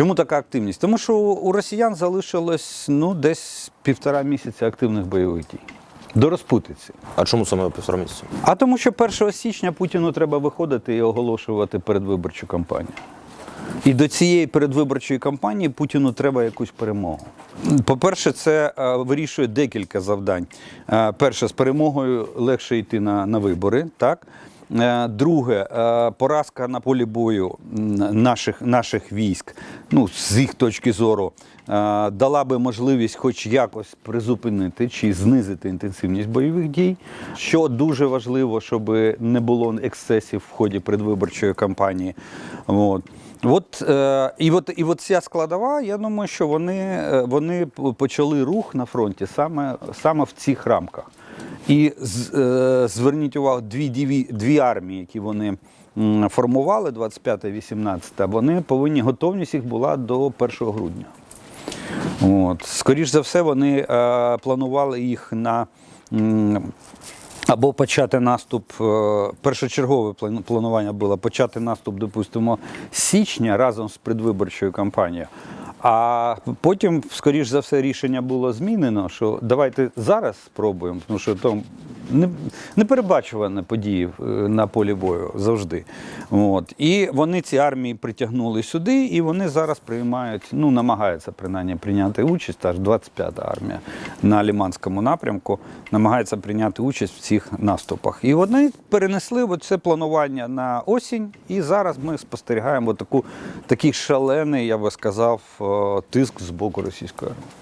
Чому така активність? Тому що у росіян залишилось ну, десь півтора місяця активних бойових дій. До розпутиці. А чому саме півтора місяця? А тому, що 1 січня Путіну треба виходити і оголошувати передвиборчу кампанію. І до цієї передвиборчої кампанії Путіну треба якусь перемогу. По-перше, це е, вирішує декілька завдань. Е, Перше, з перемогою легше йти на, на вибори. Так? Е, Друге, е, поразка на полі бою наших, наших військ, ну, з їх точки зору, е, дала би можливість хоч якось призупинити чи знизити інтенсивність бойових дій. Що дуже важливо, щоб не було ексцесів в ході передвиборчої кампанії. От. От, і, от, і от ця складова, я думаю, що вони, вони почали рух на фронті саме, саме в цих рамках. І е, зверніть увагу, дві, дві, дві армії, які вони формували, 25-18, вони повинні, готовність їх була до 1 грудня. От. Скоріш за все, вони е, планували їх на або почати наступ. е, Першочергове планування було почати наступ, допустимо, з січня разом з предвиборчою кампанією. А потім, скоріш за все, рішення було змінено, що давайте зараз спробуємо, тому що там не, неперебачувані події е, на полі бою завжди. От. І вони ці армії притягнули сюди, і вони зараз приймають, ну, намагаються принаймні прийняти участь, аж 25-та армія на Ліманському напрямку намагається прийняти участь в цих наступах. І вони перенесли це планування на осінь, і зараз ми спостерігаємо таку, такий шалений, я би сказав, е, тиск з боку російської армії.